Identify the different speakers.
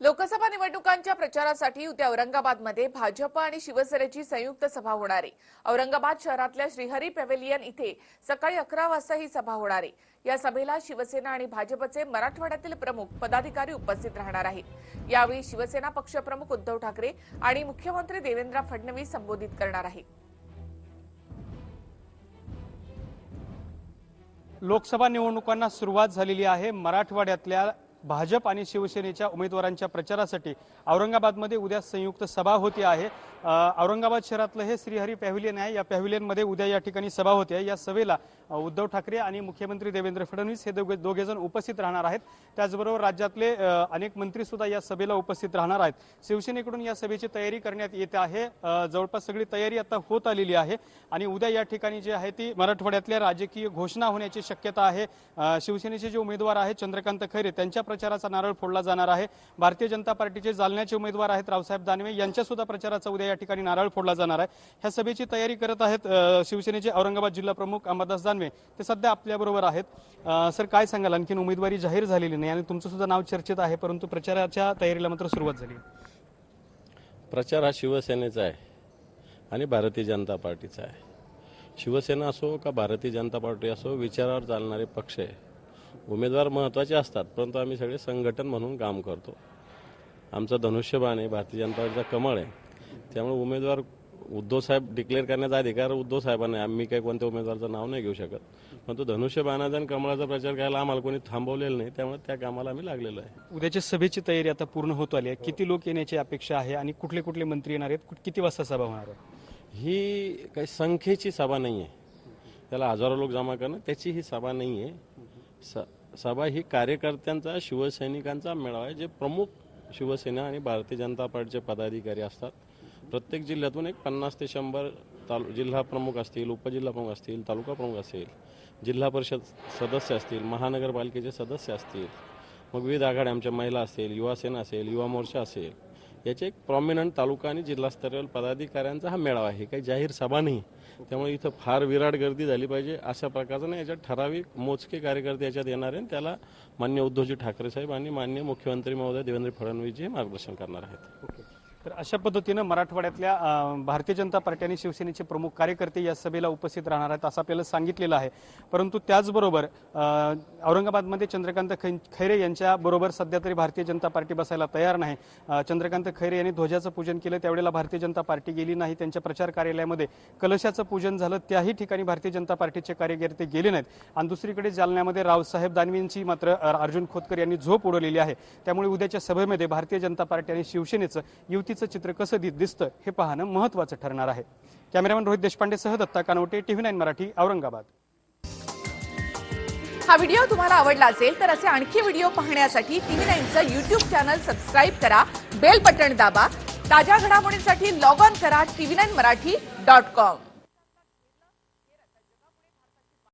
Speaker 1: लोकसभा निवडणुकांच्या प्रचारासाठी उद्या औरंगाबादमध्ये भाजप आणि शिवसेनेची संयुक्त सभा होणार आहे. औरंगाबाद शहरातल्या श्रीहरी पॅव्हेलियन इथे सकाळी अकरा वाजता ही सभा होणार आहे. या सभेला शिवसेना आणि भाजपचे मराठवाड्यातील प्रमुख पदाधिकारी उपस्थित राहणार आहेत. यावेळी शिवसेना पक्षप्रमुख उद्धव ठाकरे आणि मुख्यमंत्री देवेंद्र फडणवीस संबोधित करणार आहेत.
Speaker 2: लोकसभा निवडणुकांना सुरुवात झालेली आहे मराठवाड्यातल्या भाजप आणि शिवसेनेच्या उमेदवारांच्या प्रचारासाठी औरंगाबादमध्ये उद्या संयुक्त सभा होती आहे. औरंगाबाद शहरातलं हे श्रीहरी पॅव्हिलियन आहे. या पॅव्हिलियनमध्ये उद्या या ठिकाणी सभा होते. आहे या सभेला उद्धव ठाकरे आणि मुख्यमंत्री देवेंद्र फडणवीस हे दोघे दोघेजण उपस्थित राहणार आहेत. त्याचबरोबर राज्यातले अनेक मंत्री सुद्धा या सभेला उपस्थित राहणार आहेत. शिवसेनेकडून या सभेची तयारी करण्यात येत आहे. जवळपास सगळी तयारी आता होत आलेली आहे. आणि उद्या या ठिकाणी जी आहे ती मराठवाड्यातल्या राजकीय घोषणा होण्याची शक्यता आहे. शिवसेनेचे जे उमेदवार आहेत चंद्रकांत खैरे त्यांच्या प्रचाराचा नारळ फोडला जाणार आहे. भारतीय जनता पार्टीचे जालन्याचे उमेदवार आहेत रावसाहेब दानवे यांच्या सुद्धा प्रचाराचा उद्या या ठिकाणी नारळ फोडला जाणार आहे. ह्या सभेची तयारी करत आहेत शिवसेनेचे औरंगाबाद जिल्हा प्रमुख अंबादास दानवे. ते सध्या आपल्याबरोबर आहेत. सर काय सांगाल? आणखीन उमेदवारी जाहीर झालेली नाही आणि तुमचं सुद्धा नाव चर्चेत आहे परंतु प्रचाराच्या तयारीला मात्र सुरुवात झाली.
Speaker 3: प्रचार हा शिवसेनेचा आहे आणि भारतीय जनता पार्टीचा आहे. शिवसेना असो का भारतीय जनता पार्टी असो विचारावर चालणारे पक्ष आहे. उमेदवार महत्त्वाचे असतात परंतु आम्ही सगळे संघटन म्हणून काम करतो. आमचा धनुष्यबाण आहे भारतीय जनता पार्टीचा कमळ आहे. त्यामुळे उमेदवार उद्धव साहेब डिक्लेअर करण्याचा अधिकार उद्धव साहेबांना आहे. आम्ही काही कोणत्या उमेदवाराचं नाव नाही घेऊ शकत. परंतु धनुष्यबाणाचा आणि कमळाचा प्रचार करायला आम्हाला कोणी थांबवलेलं नाही त्यामुळे त्या कामाला आम्ही लागलेलो आहे.
Speaker 2: उद्याच्या सभेची तयारी आता पूर्ण होत आली आहे. किती लोक येण्याची अपेक्षा आहे आणि कुठले कुठले मंत्री येणार आहेत? कुठ- किती वाजता सभा होणार आहे?
Speaker 3: ही काही संख्येची सभा नाही आहे त्याला हजारो लोक जमा करणं त्याची ही सभा नाही आहे स सभा ही कार्यकर्त्यांचा शिवसैनिकांचा मेळावा आहे जे प्रमुख शिवसेना आणि भारतीय जनता पार्टीचे पदाधिकारी असतात. प्रत्येक जिल्ह्यातून एक पन्नास ते शंभर तालु जिल्हा प्रमुख असतील उपजिल्हा प्रमुख असतील तालुका प्रमुख असतील जिल्हा परिषद सदस्य असतील महानगरपालिकेचे सदस्य असतील मग विविध आघाड्या आमच्या महिला असेल युवासेना असेल युवा मोर्चा असेल याचे एक प्रॉमिनंट तालुका आणि जिल्हास्तरीय पदाधिकाऱ्यांचा हा मेळावा आहे. काही जाहीर सभा नाही. त्यामुळे इथं फार विराट गर्दी झाली पाहिजे अशा प्रकारचं नाही. याच्यात ठराविक मोजके कार्यकर्ते याच्यात येणार आहे आणि त्याला मान्य उद्धवजी ठाकरे साहेब आणि मान्य मुख्यमंत्री महोदय देवेंद्र फडणवीसजी जे मार्गदर्शन करणार आहेत.
Speaker 2: ओके. तर अशा पद्धतीनं मराठवाड्यातल्या भारतीय जनता पार्टी आणि शिवसेनेचे प्रमुख कार्यकर्ते या सभेला उपस्थित राहणार आहेत असं आपल्याला सांगितलेलं आहे. परंतु त्याचबरोबर औरंगाबादमध्ये चंद्रकांत खै- खैरे यांच्या बरोबर सध्या तरी भारतीय जनता पार्टी बसायला तयार नाही. चंद्रकांत खैरे यांनी ध्वजाचं पूजन केलं त्यावेळेला भारतीय जनता पार्टी गेली नाही त्यांच्या प्रचार कार्यालयामध्ये कलशाचं पूजन झालं त्याही ठिकाणी भारतीय जनता पार्टीचे कार्यकर्ते गेले नाहीत. आणि दुसरीकडे जालन्यामध्ये रावसाहेब दानवेंची मात्र अर्जुन खोतकर यांनी झोप उडवलेली आहे. त्यामुळे उद्याच्या सभेमध्ये भारतीय जनता पार्टी आणि शिवसेनेचं युतीचं चित्र कसं दिसतं हे पाहणं महत्त्वाचं ठरणार आहे. कॅमेरामॅन रोहित देशपांडेसह दत्ता कानवटे टीव्ही नाईन मराठी औरंगाबाद.
Speaker 1: हा व्हिडिओ तुम्हाला आवडला असेल तर असे आणखी व्हिडिओ पाहण्यासाठी टीव्ही नाईनचं युट्यूब चॅनल सबस्क्राईब करा बेल बटन दाबा ताज्या घडामोडींसाठी लॉग ऑन करा TV nine Marathi dot com.